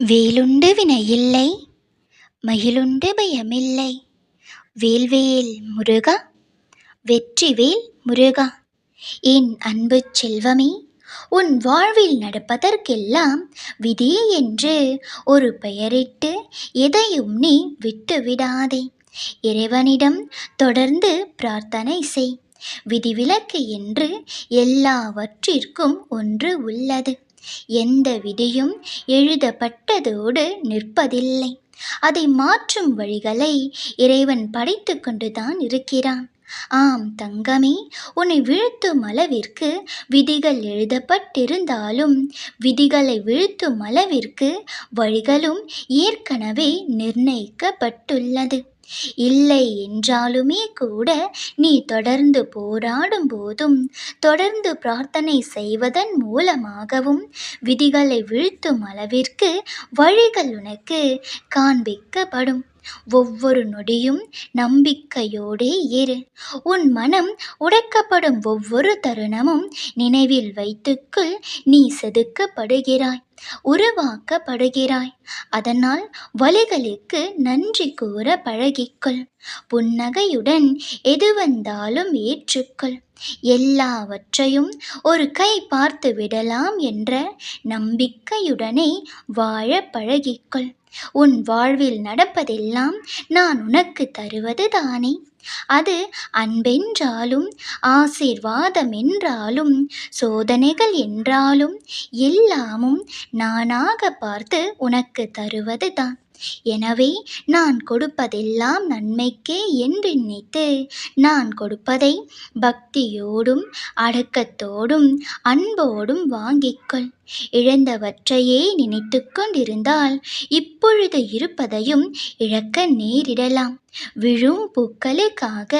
வேலுண்டு வினையில்லை மகிழுண்டு பயமில்லை. வேல்வேல் முருகா வெற்றிவேல் முருகா என் அன்பு செல்வமே உன் வாழ்வில் நடப்பதற்கெல்லாம் விதி என்று ஒரு பெயரிட்டு எதையும் நீ விட்டுவிடாதே. இறைவனிடம் தொடர்ந்து பிரார்த்தனை செய். விதிவிலக்கு என்று எல்லாவற்றிற்கும் ஒன்று உள்ளது. எந்த விதியும் எழுதப்பட்டதோடு நிற்பதில்லை. அதை மாற்றும் வழிகளை இறைவன் படைத்து கொண்டுதான் இருக்கிறான். ஆம் தங்கமே உன்னை வீழ்த்தும் அளவிற்கு விதிகள் எழுதப்பட்டிருந்தாலும் விதிகளை வீழ்த்தும் அளவிற்கு வழிகளும் ஏற்கனவே நிர்ணயிக்கப்பட்டுள்ளது. இல்லை என்றாலுமே கூட நீ தொடர்ந்து போராடும் போதும் தொடர்ந்து பிரார்த்தனை செய்வதன் மூலமாகவும் விதிகளை வீழ்த்தும் அளவிற்கு வழிகள் உனக்கு காண்பிக்கப்படும். ஒவ்வொரு நொடியும் நம்பிக்கையோடே இரு. உன் மனம் உடைக்கப்படும் ஒவ்வொரு தருணமும் நினைவில் வைத்துக்குள் நீ செதுக்கப்படுகிறாய் உருவாக்கப்படுகிறாய். அதனால் வழிகளுக்கு நன்றி கூற பழகிக்கொள். புன்னகையுடன் எது வந்தாலும் ஏற்றுக்கொள். எல்லாவற்றையும் ஒரு கை பார்த்து விடலாம் என்ற நம்பிக்கையுடனே வாழ பழகிக்கொள். உன் வாழ்வில் நடப்பதெல்லாம் நான் உனக்கு தருவது தானே அது அன்பென்றாலும் ஆசீர்வாதம் என்றாலும் சோதனைகள் என்றாலும் எல்லாமும் நானாக பார்த்து உனக்கு தருவது தான் எனவே நான் கொடுப்பதெல்லாம் நன்மைக்கே என்று நினைத்து நான் கொடுப்பதை பக்தியோடும் அடக்கத்தோடும் அன்போடும் வாங்கிக்கொள் இழந்தவற்றையே நினைத்து கொண்டிருந்தால் இப்பொழுது இருப்பதையும் இழக்க நேரிடலாம். விழும் பூக்களுக்காக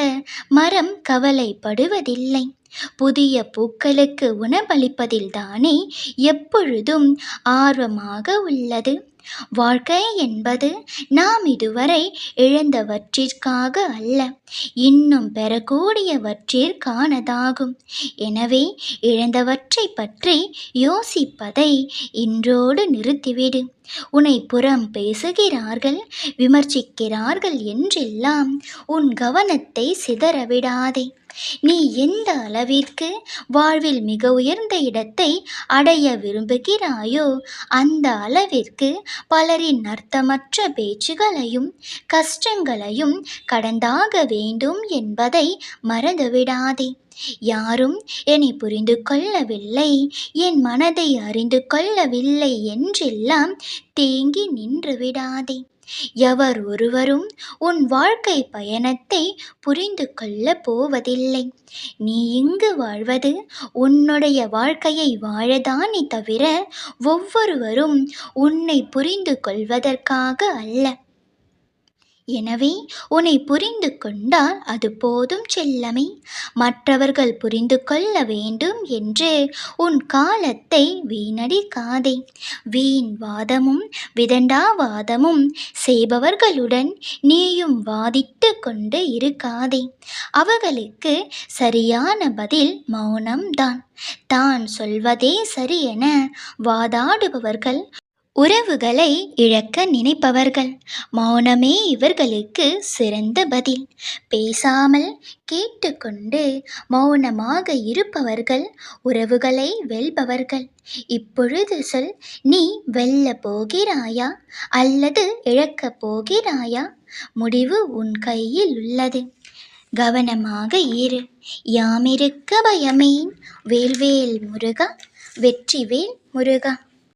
மரம் கவலைப்படுவதில்லை. புதிய பூக்களுக்கு உணவளிப்பதில்தானே எப்பொழுதும் ஆர்வமாக உள்ளது. வாழ்க்கை என்பது நாம் இதுவரை இழந்தவற்றிற்காக அல்ல. இன்னும் பெறக்கூடியவற்றிற்கானதாகும் எனவே இழந்தவற்றை பற்றி யோசிப்பதை இன்றோடு நிறுத்திவிடு. உன்னை புறம் பேசுகிறார்கள் விமர்சிக்கிறார்கள் என்றெல்லாம் உன் கவனத்தை சிதறவிடாதே. நீ எந்த அளவிற்கு வாழ்வில் மிக உயர்ந்த இடத்தை அடைய விரும்புகிறாயோ அந்த அளவிற்கு பலரின் அர்த்தமற்ற பேச்சுகளையும் கஷ்டங்களையும் கடந்தாக வேண்டும் வேண்டும் என்பதை மறந்துவிடாதே. யாரும் என்னை புரிந்து கொள்ளவில்லை என் மனதை அறிந்து கொள்ளவில்லை என்றெல்லாம் தேங்கி நின்று விடாதே. எவர் ஒருவரும் உன் வாழ்க்கை பயணத்தை புரிந்து கொள்ளப் போவதில்லை. நீ இங்கு வாழ்வது உன்னுடைய வாழ்க்கையை வாழதானே தவிர ஒவ்வொருவரும் உன்னை புரிந்து கொள்வதற்காக அல்ல. எனவே உன்னை புரிந்து கொண்டால் அது போதும் செல்லமே. மற்றவர்கள் புரிந்து கொள்ள வேண்டும் என்று உன் காலத்தை வீணடிக்காதே. வீண் வாதமும் விதண்டாவாதமும் செய்பவர்களுடன் நீயும் வாதிட்டு கொண்டு இருக்காதே. அவர்களுக்கு சரியான பதில் மௌனம்தான். தான் சொல்வதே சரி என வாதாடுபவர்கள் உறவுகளை இழக்க நினைப்பவர்கள். மௌனமே இவர்களுக்கு சிறந்த பதில். பேசாமல் கேட்டுக்கொண்டு மௌனமாக இருப்பவர்கள் உறவுகளை வெல்பவர்கள். இப்பொழுது சொல் நீ வெல்ல போகிறாயா? அல்லது இழக்கப் போகிறாயா? முடிவு உன் கையில் உள்ளது. கவனமாக இரு. யாமிருக்க பயமேன்? வேல்வேல் முருகா வெற்றிவேல் முருகா.